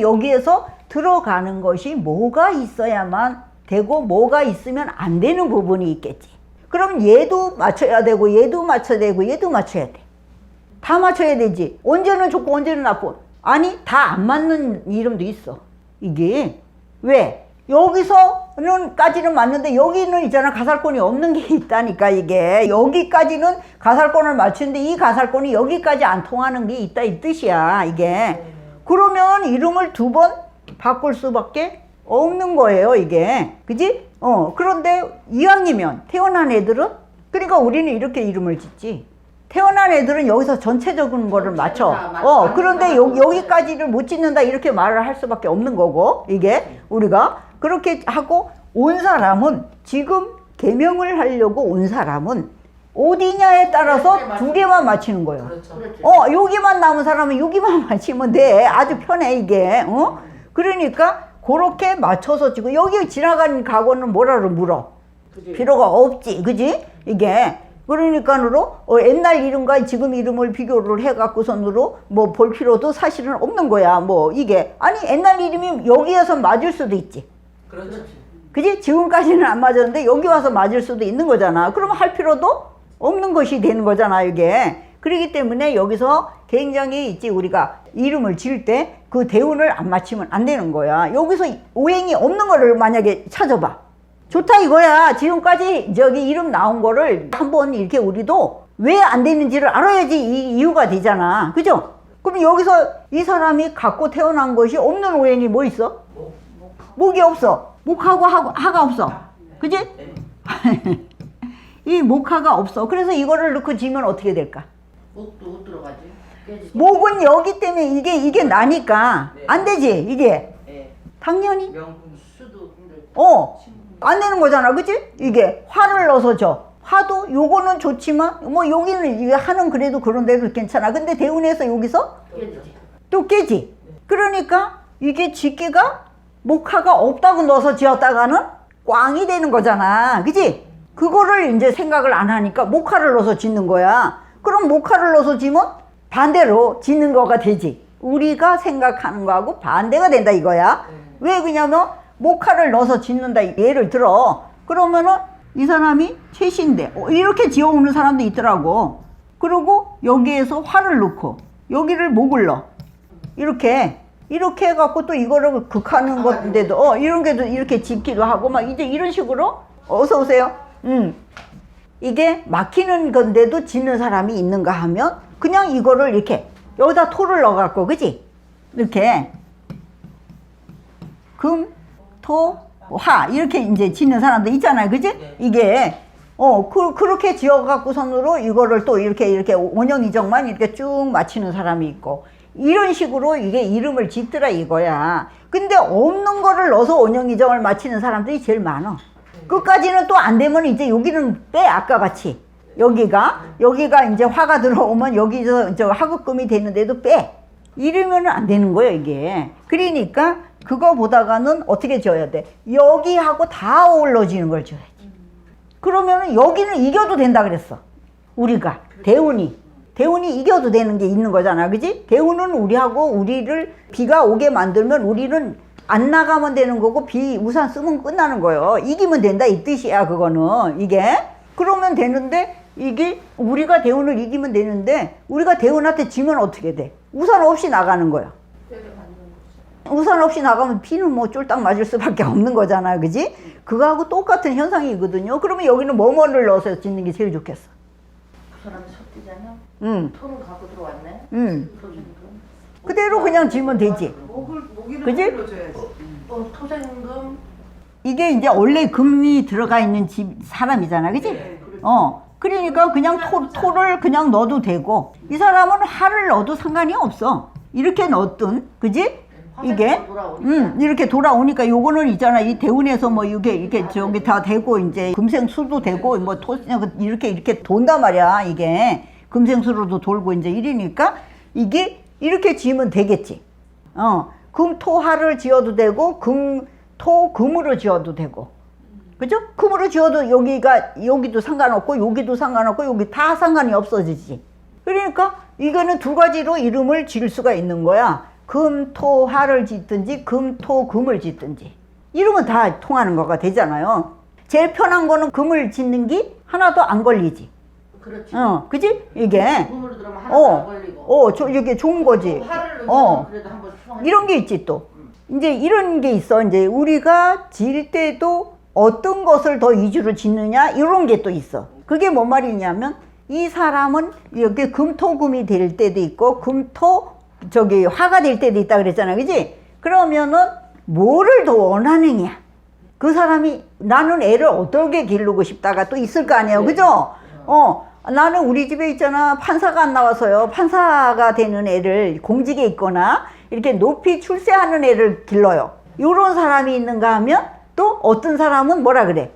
여기에서 들어가는 것이 뭐가 있어야만 되고 뭐가 있으면 안 되는 부분이 있겠지. 그럼 얘도 맞춰야 되고 얘도 맞춰야 되고 얘도 맞춰야 돼. 다 맞춰야 되지. 언제는 좋고 언제는 나쁘고. 아니 다 안 맞는 이름도 있어. 이게 왜? 여기서는까지는 맞는데 여기는 있잖아 가살권이 없는 게 있다니까 이게 여기까지는 가살권을 맞추는데 이 가살권이 여기까지 안 통하는 게 있다 이 뜻이야 이게 그러면 이름을 두 번 바꿀 수밖에 없는 거예요 이게 그지? 어 그런데 이왕이면 태어난 애들은 그러니까 우리는 이렇게 이름을 짓지 태어난 애들은 여기서 전체적인 거를 맞춰 어 그런데. 여, 여기까지를 못 짓는다 이렇게 말을 할 수밖에 없는 거고 이게 우리가 그렇게 하고 온 사람은 지금 개명을 하려고 온 사람은 어디냐에 따라서 두 개만 맞히는 거예요. 그렇죠. 어, 여기만 남은 사람은 여기만 맞히면 돼. 아주 편해, 이게. 어? 그러니까, 그렇게 맞춰서 지고, 여기 지나가는 각오는 뭐라로 물어? 필요가 없지. 그지? 이게. 그러니까로 어, 옛날 이름과 지금 이름을 비교를 해갖고선으로 뭐 볼 필요도 사실은 없는 거야. 뭐 이게. 아니, 옛날 이름이 여기에서 맞을 수도 있지. 그렇죠. 그지? 지금까지는 안 맞았는데 여기 와서 맞을 수도 있는 거잖아. 그러면 할 필요도 없는 것이 되는 거잖아, 이게. 그렇기 때문에 여기서 굉장히 있지, 우리가 이름을 지을 때 그 대운을 안 맞추면 안 되는 거야. 여기서 오행이 없는 거를 만약에 찾아봐. 좋다 이거야. 지금까지 저기 이름 나온 거를 한번 이렇게 우리도 왜 안 되는지를 알아야지 이 이유가 되잖아. 그죠? 그럼 여기서 이 사람이 갖고 태어난 것이 없는 오행이 뭐 있어? 목이 없어. 목하고 하고 하가 없어. 그지? 이 목하가 없어. 그래서 이거를 넣고 지면 어떻게 될까? 목도 못 들어가지. 깨지지. 목은 여기 때문에 이게 이게 나니까 안 되지. 이게 예. 당연히 명분 수도 힘들고. 어. 안 되는 거잖아. 그지? 이게 화를 넣어서 줘. 화도 요거는 좋지만 뭐 여기는 이게 하는 그래도 그런 데도 괜찮아. 근데 대운에서 여기서. 또 깨지. 그러니까 이게 집게가 목화가 없다고 넣어서 지었다가는 꽝이 되는 거잖아. 그지? 그거를 이제 생각을 안 하니까 목화를 넣어서 짓는 거야. 그럼 목화를 넣어서 지면 반대로 짓는 거가 되지. 우리가 생각하는 거하고 반대가 된다 이거야. 왜 그러냐면 목화를 넣어서 짓는다 예를 들어. 그러면은 이 사람이 최신데 어, 이렇게 지어오는 사람도 있더라고. 그리고 여기에서 화를 넣고 여기를 목을 넣어. 이렇게 이렇게 해갖고 또 이거를 극하는 건데도 어 이런 게도 이렇게 짓기도 하고 막 이제 이런 식으로 어서 오세요. 음 이게 막히는 건데도 짓는 사람이 있는가 하면 그냥 이거를 이렇게 여기다 토를 넣어갖고 그지 이렇게 금, 토, 화 이렇게 이제 짓는 사람도 있잖아요, 그지? 네. 이게 어 그, 그렇게 지어갖고 선으로 이거를 또 이렇게 이렇게 원형 이정만 이렇게 쭉 맞히는 사람이 있고 이런 식으로 이게 이름을 짓더라 이거야. 근데 없는 거를 넣어서 원형 이정을 맞히는 사람들이 제일 많아. 끝까지는 또 안 되면 이제 여기는 빼 아까 같이 여기가 여기가 이제 화가 들어오면 여기서 저 하급금이 되는데도 빼 이러면은 안 되는 거예요 이게 그러니까 그거 보다가는 어떻게 지어야 돼? 여기하고 다 어우러지는 걸 지어야지. 그러면은 여기는 이겨도 된다 그랬어. 우리가. 대운이. 대운이 이겨도 되는 게 있는 거잖아. 그지? 대운은 우리하고 우리를 비가 오게 만들면 우리는 안 나가면 되는 거고 비 우산 쓰면 끝나는 거예요. 이기면 된다 이 뜻이야 그거는. 이게? 그러면 되는데 이게 우리가 대운을 이기면 되는데 우리가 대운한테 지면 어떻게 돼? 우산 없이 나가는 거야 우산 없이 나가면 비는 뭐 쫄딱 맞을 수밖에 없는 거잖아 그지 그거하고 똑같은 현상이거든요 그러면 여기는 뭐뭐를 넣어서 짓는 게 제일 좋겠어 그 사람이 섭기잖아. 음, 토는 갖고 들어왔네. 음. 토생금. 그대로 그냥 지면 되지 목을 그지? 흘러줘야지. 어, 토생금. 이게 이제 원래 금이 들어가 있는 집 사람이잖아, 그지? 네, 그렇죠. 어. 그러니까 그냥 토, 토를 그냥 넣어도 되고 이 사람은 화를 넣어도 상관이 없어. 이렇게 넣었든, 그지? 이게. 음 이렇게 돌아오니까 요거는 있잖아 이 대운에서 뭐 이게 이렇게 저기 다 되고 이제 금생수도 되고 뭐토 이렇게 이렇게 돈단 말이야 이게 금생수로도 돌고 이제 이러니까 이게 이렇게 지으면 되겠지. 어, 금, 토, 화를 지어도 되고, 금, 토, 금으로 지어도 되고. 그죠? 금으로 지어도 여기가, 여기도 상관없고, 여기도 상관없고, 여기 다 상관이 없어지지. 그러니까 이거는 두 가지로 이름을 지을 수가 있는 거야. 금, 토, 화를 짓든지, 금, 토, 금을 짓든지. 이름은 다 통하는 거가 되잖아요. 제일 편한 거는 금을 짓는 게 하나도 안 걸리지. 그렇지. 어, 그지? 이게. 금으로 들어가면 하나도 어, 안 걸리고. 어, 저, 이게 좋은 거지. 화를 넣으면 어. 그래도 한번 수정. 이런 게 있지 또. 이제 이런 게 있어. 이제 우리가 지을 때도 어떤 것을 더 위주로 짓느냐 이런 게 또 있어. 그게 뭔 말이냐면 이 사람은 여기 금토금이 될 때도 있고 금토 저기 화가 될 때도 있다 그랬잖아. 그지? 그러면은 뭐를 더 원하느냐. 그 사람이 나는 애를 어떻게 기르고 싶다가 또 있을 거 아니에요. 그죠? 어, 나는 우리 집에 있잖아. 판사가 안 나와서요. 판사가 되는 애를 공직에 있거나 이렇게 높이 출세하는 애를 길러요. 요런 사람이 있는가 하면 또 어떤 사람은 뭐라 그래?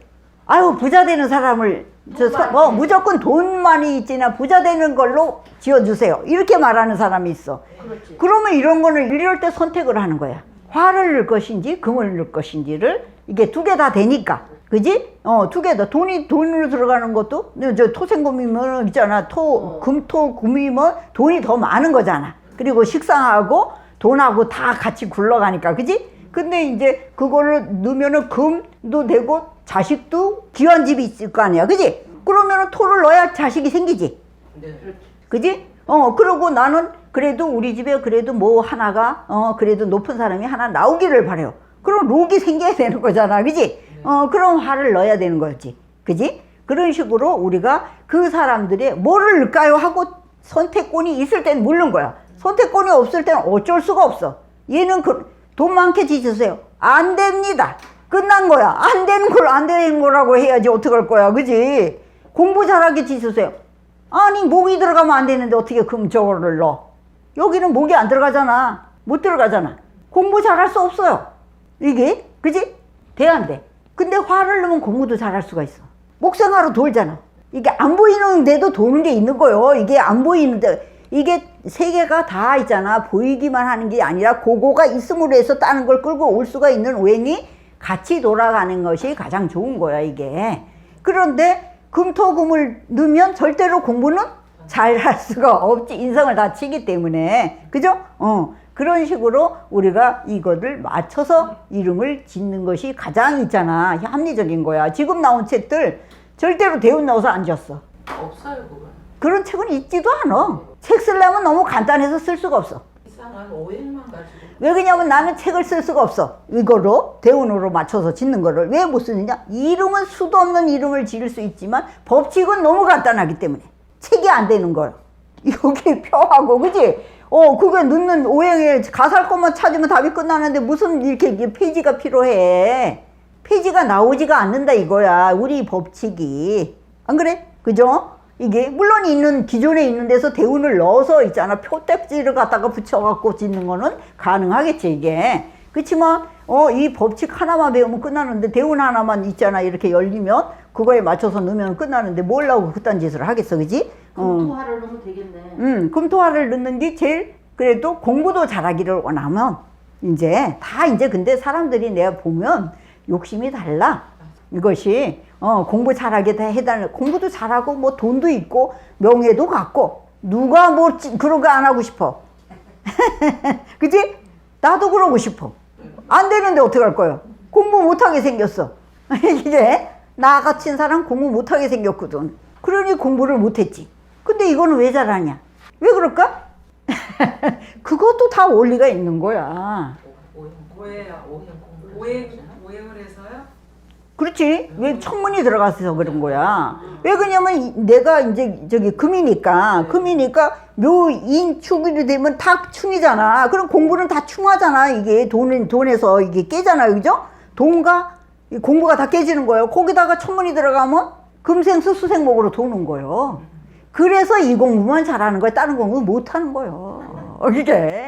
아유, 부자 되는 사람을 저, 서- 어, 무조건 돈 많이 있지나 부자 되는 걸로 지어주세요. 이렇게 말하는 사람이 있어. 그렇지. 그러면 이런 거는 이럴 때 선택을 하는 거야. 화를 넣을 것인지 금을 넣을 것인지를 이게 두 개 다 되니까. 그지? 어, 두 개 다. 돈이 돈으로 들어가는 것도, 네, 저 토생금이면 있잖아. 토, 어. 금, 토, 금이 면 돈이 더 많은 거잖아. 그리고 식상하고 돈하고 다 같이 굴러가니까. 그지? 근데 이제 그거를 넣으면은 금도 되고 자식도 귀한 집이 있을 거 아니야. 그지? 그러면은 토를 넣어야 자식이 생기지. 그렇지. 그지? 어, 그러고 나는 그래도 우리 집에 그래도 뭐 하나가, 어, 그래도 높은 사람이 하나 나오기를 바래요. 그럼 록이 생겨야 되는 거잖아. 그지? 어, 그럼 화를 넣어야 되는 거지. 그지? 그런 식으로 우리가 그 사람들의 뭐를 넣을까요? 하고 선택권이 있을 땐 물는 거야. 선택권이 없을 때는 어쩔 수가 없어. 얘는 그, 돈 많게 지주세요. 안 됩니다. 끝난 거야. 안 되는 걸 안 되는 거라고 해야지 어떡할 거야. 그지? 공부 잘하게 지주세요. 아니 목이 들어가면 안 되는데 어떻게 금 저거를 넣어? 여기는 목이 안 들어가잖아. 못 들어가잖아. 공부 잘할 수 없어요. 이게 그지? 돼 안 돼? 근데 화를 넣으면 공부도 잘할 수가 있어. 목생하러 돌잖아. 이게 안 보이는데도 도는 게 있는 거요. 이게 안 보이는데 이게 세 개가 다 있잖아. 보이기만 하는 게 아니라 그거가 있음으로 해서 다른 걸 끌고 올 수가 있는 오행이 같이 돌아가는 것이 가장 좋은 거야 이게. 그런데 금토금을 넣으면 절대로 공부는 잘 할 수가 없지. 인성을 다치기 때문에. 그죠? 어. 그런 식으로 우리가 이거를 맞춰서 이름을 짓는 것이 가장 있잖아. 합리적인 거야. 지금 나온 책들 절대로 대운 넣어서 안 졌어. 없어요 그거. 그런 책은 있지도 않아. 책 쓰려면 너무 간단해서 쓸 수가 없어. 이상한 오해만 가지고. 왜 그러냐면 나는 책을 쓸 수가 없어. 이거로 대운으로 맞춰서 짓는 거를 왜 못 쓰느냐? 이름은 수도 없는 이름을 지을 수 있지만 법칙은 너무 간단하기 때문에 책이 안 되는 거야. 여기 표하고 그지? 어 그게 넣는 오행에 가살 것만 찾으면 답이 끝나는데 무슨 이렇게 페이지가 필요해? 페이지가 나오지가 않는다 이거야. 우리 법칙이 안 그래? 그죠? 이게 물론 있는 기존에 있는 데서 대운을 넣어서 있잖아 표딱지를 갖다가 붙여갖고 짓는 거는 가능하겠지 이게 그렇지만 어 이 법칙 하나만 배우면 끝나는데 대운 하나만 있잖아 이렇게 열리면 그거에 맞춰서 넣으면 끝나는데 뭘라고 그딴 짓을 하겠어 그지? 어. 금토화를 넣으면 되겠네. 음, 금토화를 넣는 게 제일 그래도 공부도 잘하기를 원하면 이제 다 이제 근데 사람들이 내가 보면 욕심이 달라. 이것이 어, 공부 잘하게 다 해달라. 공부도 잘하고 뭐 돈도 있고 명예도 갖고 누가 뭐 찌- 그런 거 안 하고 싶어. 그지? 나도 그러고 싶어. 안 되는데 어떡할 거야? 공부 못하게 생겼어. 이제 나 같은 사람 공부 못하게 생겼거든. 그러니 공부를 못했지. 근데 이거는 왜 잘하냐? 왜 그럴까? 그것도 다 원리가 있는 거야. 오행 오해야 공부. 오행 오행을 해서요? 그렇지. 왜 천문이 들어가서 그런 거야. 왜 그러냐면 이- 내가 이제 저기 금이니까, 금이니까 묘인 축이 되면 다 충이잖아. 그럼 공부는 다 충하잖아. 이게 돈은 돈에서 이게 깨잖아요. 그죠? 돈과 이 공부가 다 깨지는 거예요. 거기다가 천문이 들어가면 금생수 수생목으로 도는 거예요. 그래서 이 공부만 잘하는 거야. 다른 공부 못 하는 거예요. 이게.